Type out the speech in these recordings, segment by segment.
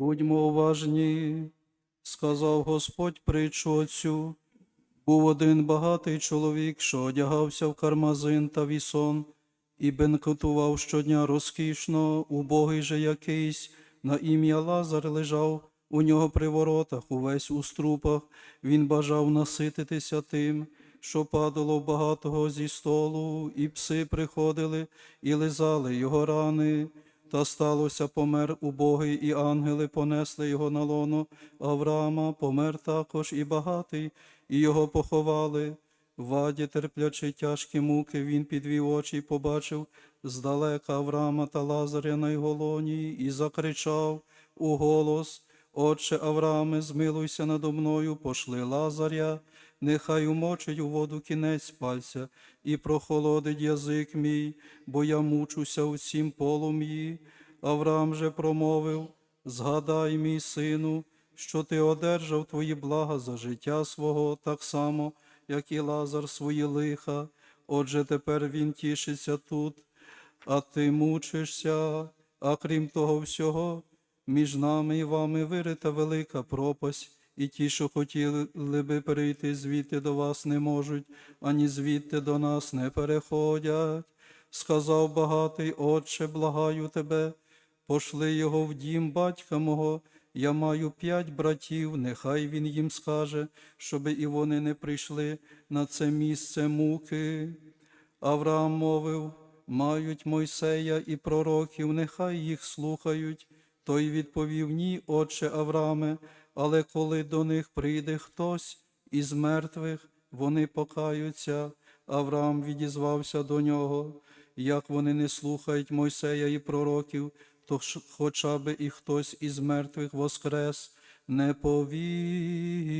Будьмо уважні, сказав Господь притчу отцю. Був один багатий чоловік, що одягався в кармазин та вісон, і бенкотував щодня розкішно, убогий же якийсь, на ім'я Лазар лежав у нього при воротах, увесь у струпах, він бажав насититися тим, що падало багатого зі столу, і пси приходили і лизали його рани. Та сталося, помер убогий, і ангели понесли його на лоно Авраама, помер також і багатий, і його поховали. Ваді, терплячи тяжкі муки, він підвів очі і побачив здалека Авраама та Лазаря на його лоні, і закричав у голос, Отче Аврааме, змилуйся надо мною, пошли Лазаря, нехай умочить у воду кінець пальця і прохолодить язик мій, бо я мучуся у цім полум'ї. Авраам же промовив, згадай, мій сину, що ти одержав твої блага за життя свого, так само, як і Лазар свої лиха. Отже, тепер він тішиться тут, а ти мучишся, а крім того всього, між нами і вами вирита велика пропасть, і ті, що хотіли би перейти звідти до вас, не можуть, ані звідти до нас не переходять. Сказав багатий, Отче, благаю тебе, пошли його в дім батька мого. Я маю п'ять братів, нехай він їм скаже, щоби і вони не прийшли на це місце муки. Авраам мовив, мають Мойсея і пророків, нехай їх слухають. Той відповів ні, отче Аврааме, але коли до них прийде хтось із мертвих, вони покаються. Авраам відізвався до нього. Як вони не слухають Мойсея і пророків, то хоча б і хтось із мертвих воскрес не повіря.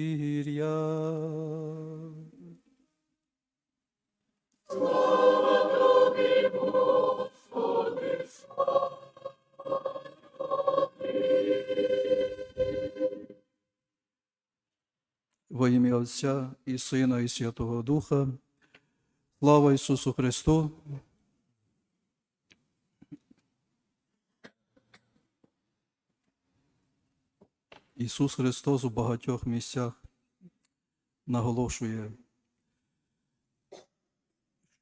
Во ім'я Отця і Сина, і Святого Духа. Слава Ісусу Христу! Ісус Христос у багатьох місцях наголошує,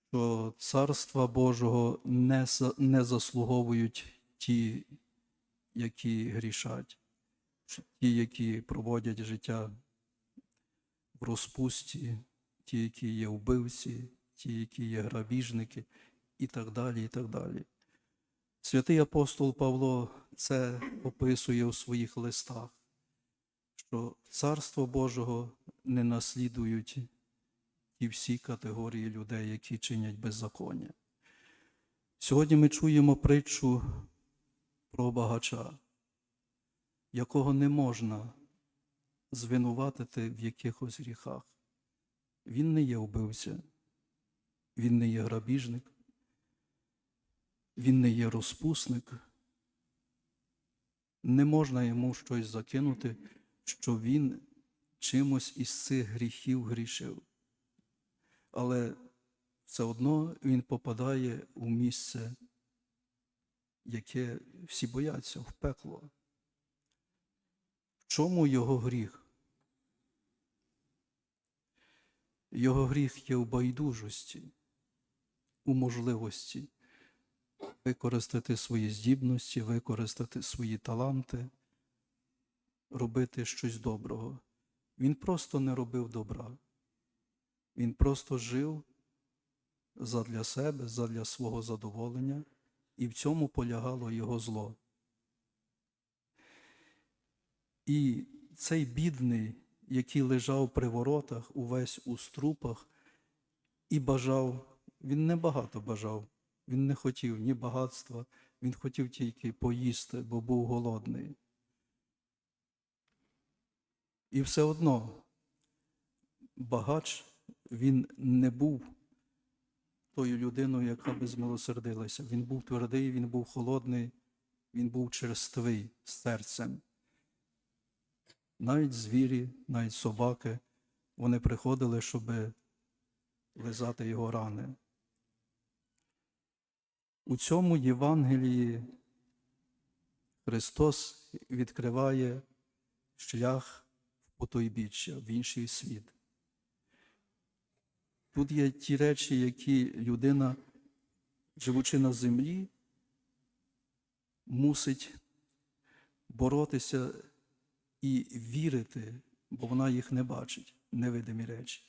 що Царства Божого не, не заслуговують ті, які грішать, ті, які проводять життя в розпусті, ті, які є вбивці, ті, які є грабіжники, і так далі, і так далі. Святий апостол Павло це описує у своїх листах, що Царство Божого не наслідують ті всі категорії людей, які чинять беззаконня. Сьогодні ми чуємо притчу про багача, якого не можна звинуватити в якихось гріхах. Він не є вбивця, він не є грабіжник, він не є розпусник. Не можна йому щось закинути, що він чимось із цих гріхів грішив. Але все одно він попадає у місце, яке всі бояться, в пекло. В чому його гріх? Його гріх є в байдужості, у можливості використати свої здібності, використати свої таланти, робити щось доброго. Він просто не робив добра. Він просто жив задля себе, задля свого задоволення, і в цьому полягало його зло. І цей бідний, який лежав при воротах, увесь у струпах, і бажав, він не багато бажав, він не хотів ні багатства, він хотів тільки поїсти, бо був голодний. І все одно багач він не був тою людиною, яка би змилосердилася. Він був твердий, він був холодний, він був черствий серцем. Навіть звірі, навіть собаки, вони приходили, щоб лизати його рани. У цьому Євангелії Христос відкриває шлях в потойбіччя, в інший світ. Тут є ті речі, які людина, живучи на землі, мусить боротися і вірити, бо вона їх не бачить, невидимі речі.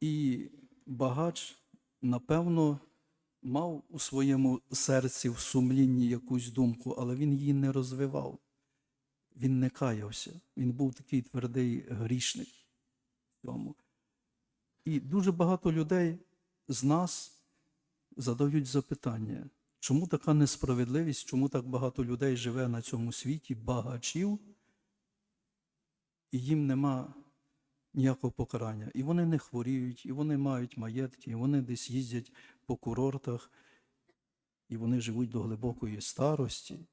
І багач, напевно, мав у своєму серці в сумлінні якусь думку, але він її не розвивав. Він не каявся. Він був такий твердий грішник в цьому. І дуже багато людей з нас задають запитання, чому така несправедливість, чому так багато людей живе на цьому світі, багачів, і їм нема ніякого покарання. І вони не хворіють, і вони мають маєтки, і вони десь їздять по курортах, і вони живуть до глибокої старості.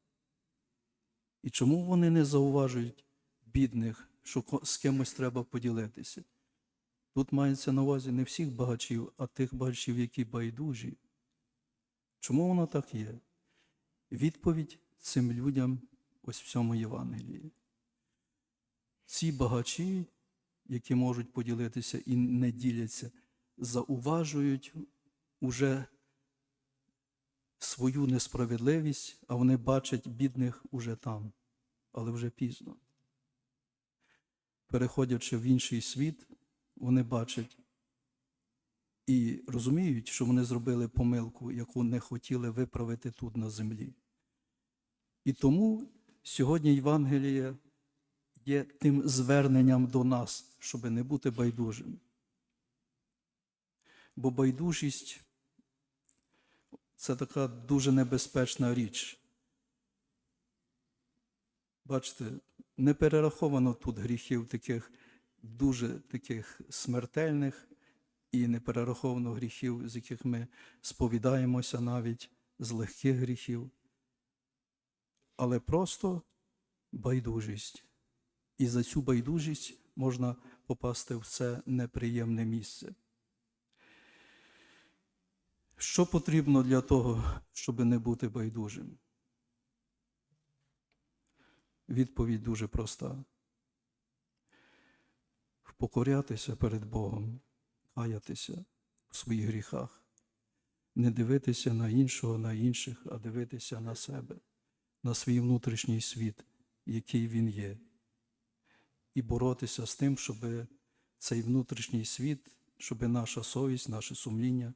І чому вони не зауважують бідних, що з кимось треба поділитися? Тут мається на увазі не всіх багачів, а тих багачів, які байдужі. Чому воно так є? Відповідь цим людям ось в цьому Євангелії. Ці багачі, які можуть поділитися і не діляться, зауважують уже свою несправедливість, а вони бачать бідних уже там, але вже пізно. Переходячи в інший світ, вони бачать і розуміють, що вони зробили помилку, яку не хотіли виправити тут на землі. І тому сьогодні Євангеліє є тим зверненням до нас, щоб не бути байдужим. Бо байдужість це така дуже небезпечна річ. Бачите, не перераховано тут гріхів таких дуже таких смертельних, і не перераховано гріхів, з яких ми сповідаємося навіть з легких гріхів, але просто байдужість. І за цю байдужість можна попасти в це неприємне місце. Що потрібно для того, щоб не бути байдужим? Відповідь дуже проста. Впокорятися перед Богом, каятися в своїх гріхах, не дивитися на іншого, на інших, а дивитися на себе, на свій внутрішній світ, який він є, і боротися з тим, щоб цей внутрішній світ, щоб наша совість, наше сумління,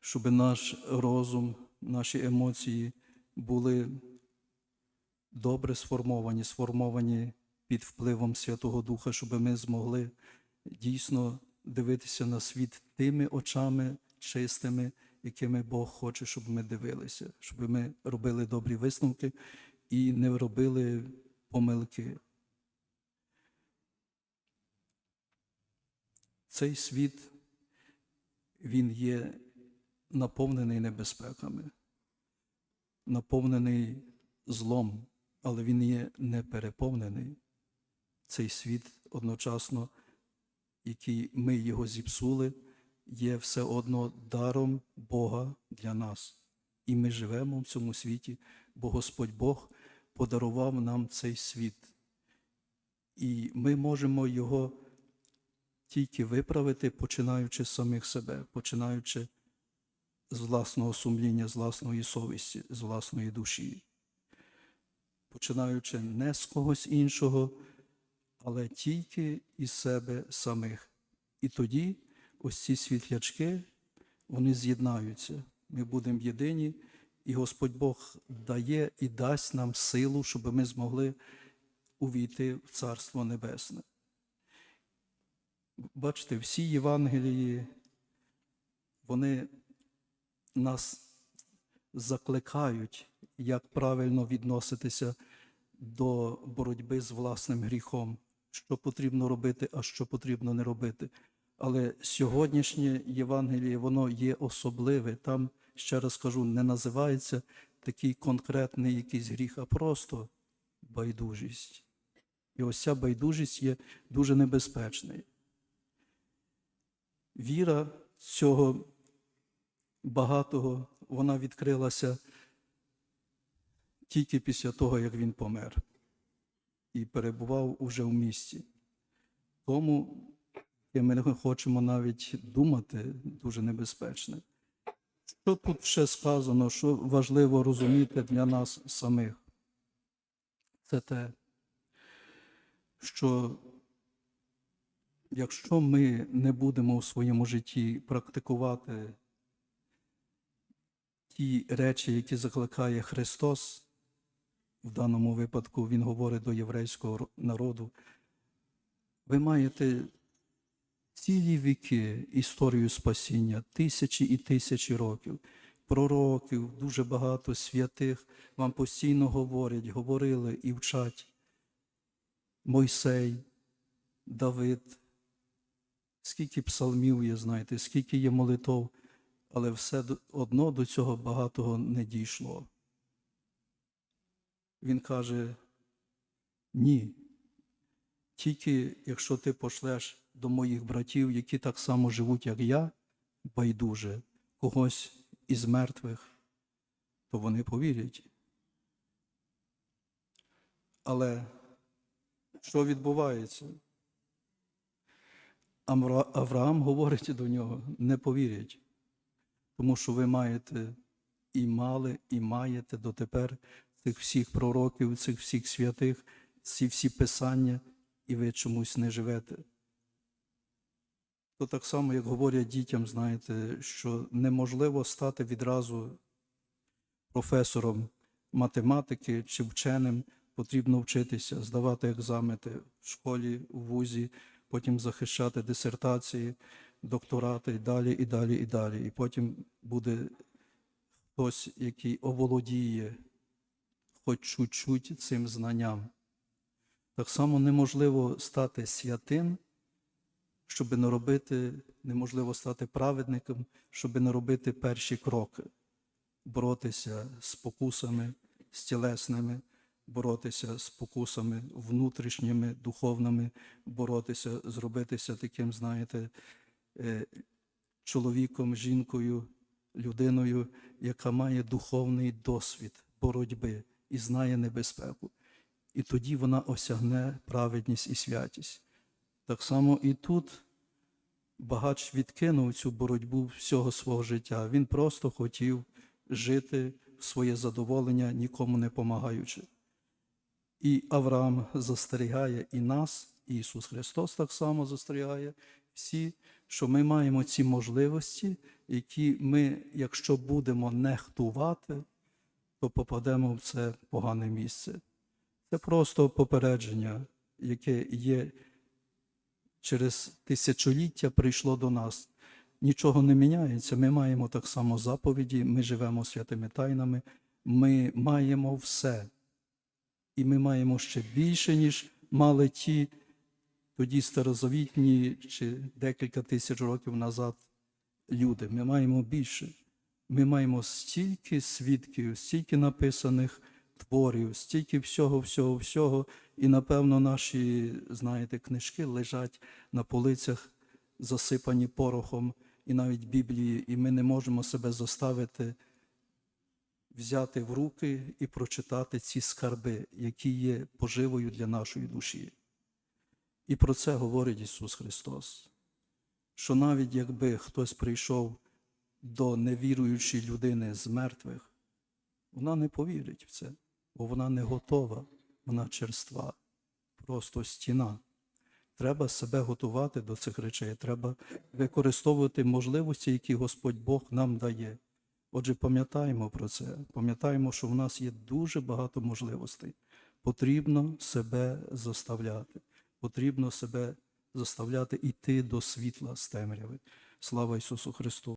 щоб наш розум, наші емоції були добре сформовані, сформовані під впливом Святого Духа, щоб ми змогли дійсно дивитися на світ тими очами чистими, якими Бог хоче, щоб ми дивилися, щоб ми робили добрі висновки і не робили помилки. Цей світ, він є наповнений небезпеками, наповнений злом, але він є не переповнений. Цей світ одночасно, який ми його зіпсули, є все одно даром Бога для нас. І ми живемо в цьому світі, бо Господь Бог подарував нам цей світ. І ми можемо його тільки виправити, починаючи з самих себе, починаючи з власного сумління, з власної совісті, з власної душі, починаючи не з когось іншого, але тільки із себе самих. І тоді ось ці світлячки, вони з'єднаються. Ми будемо єдині, і Господь Бог дає і дасть нам силу, щоб ми змогли увійти в Царство Небесне. Бачите, всі Євангелії, вони нас закликають, як правильно відноситися до боротьби з власним гріхом, що потрібно робити, а що потрібно не робити. Але сьогоднішнє Євангеліє, воно є особливе. Там, ще раз кажу, не називається такий конкретний якийсь гріх, а просто байдужість. І ось ця байдужість є дуже небезпечною. Віра цього багатого, вона відкрилася тільки після того, як він помер і перебував уже в місті. Тому ми не хочемо навіть думати, дуже небезпечне. Що тут ще сказано, що важливо розуміти для нас самих? Це те, що якщо ми не будемо у своєму житті практикувати ті речі, які закликає Христос, в даному випадку Він говорить до єврейського народу, ви маєте цілі віки історію спасіння, тисячі і тисячі років, пророків, дуже багато святих вам постійно говорять, говорили і вчать. Мойсей, Давид, скільки псалмів є, знаєте, скільки є молитов, але все одно до цього багатого не дійшло. Він каже: ні. Тільки якщо ти пошлеш до моїх братів, які так само живуть, як я, байдуже, когось із мертвих, то вони повірять. Але що відбувається? Авраам говорить до нього, не повірять, тому що ви маєте і мали, і маєте дотепер цих всіх пророків, цих всіх святих, ці всі писання, і ви чомусь не живете. То так само, як говорять дітям, знаєте, що неможливо стати відразу професором математики чи вченим, потрібно вчитися, здавати екзамени в школі, у вузі, потім захищати дисертації, докторати і далі, і далі, і далі. І потім буде хтось, який оволодіє хоч чуть-чуть цим знанням. Так само неможливо стати святим, щоб не робити, неможливо стати праведником, щоб не робити перші кроки, боротися з покусами, з тілесними, боротися з покусами внутрішніми, духовними, боротися, зробитися таким, знаєте, е, чоловіком, жінкою, людиною, яка має духовний досвід боротьби і знає небезпеку. І тоді вона осягне праведність і святість. Так само і тут багач відкинув цю боротьбу всього свого життя. Він просто хотів жити в своє задоволення, нікому не помагаючи. І Авраам застерігає і нас, і Ісус Христос так само застерігає всі, що ми маємо ці можливості, які ми, якщо будемо нехтувати, то попадемо в це погане місце. Це просто попередження, яке є через тисячоліття прийшло до нас. Нічого не міняється. Ми маємо так само заповіді, ми живемо святими тайнами, ми маємо все. І ми маємо ще більше, ніж мали ті тоді старозавітні чи декілька тисяч років назад люди. Ми маємо більше. Ми маємо стільки свідків, стільки написаних творів, стільки всього, всього, всього. І, напевно, наші, знаєте, книжки лежать на полицях, засипані порохом, і навіть Біблії, і ми не можемо себе заставити взяти в руки і прочитати ці скарби, які є поживою для нашої душі. І про це говорить Ісус Христос, що навіть якби хтось прийшов до невіруючої людини з мертвих, вона не повірить в це, бо вона не готова, вона черства, просто стіна. Треба себе готувати до цих речей, треба використовувати можливості, які Господь Бог нам дає. Отже, пам'ятаємо про це, пам'ятаємо, що в нас є дуже багато можливостей. Потрібно себе заставляти, потрібно себе заставляти йти до світла з темряви. Слава Ісусу Христу!